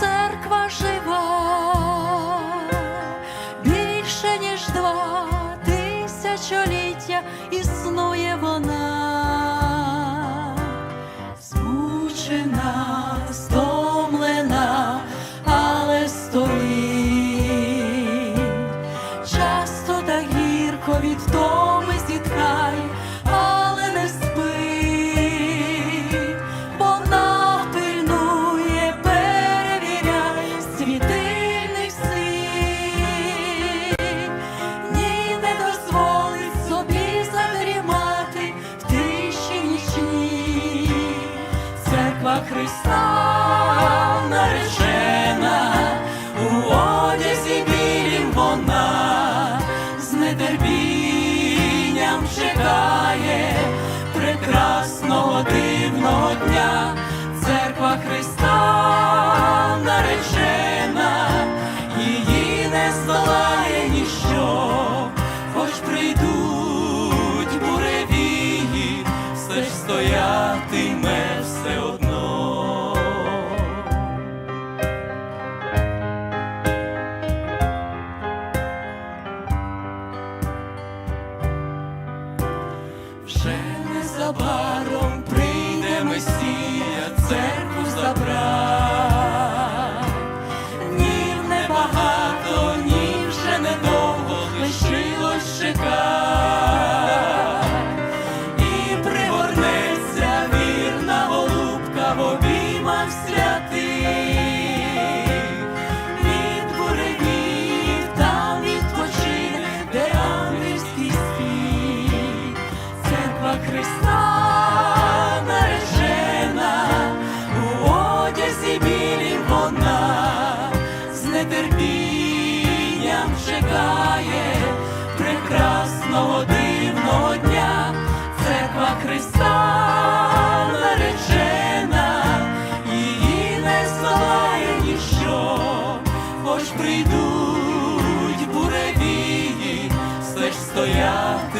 церква жива, більше ніж два тисячоліття існує вона, змучена, стомлена, але стоїть, часто та гірко від втоми зіткає. неба Христа наречена, у одязі білім вона з нетерпінням чекає прекрасного дивного дня. Bye. йдуть буревії, стеж стояти.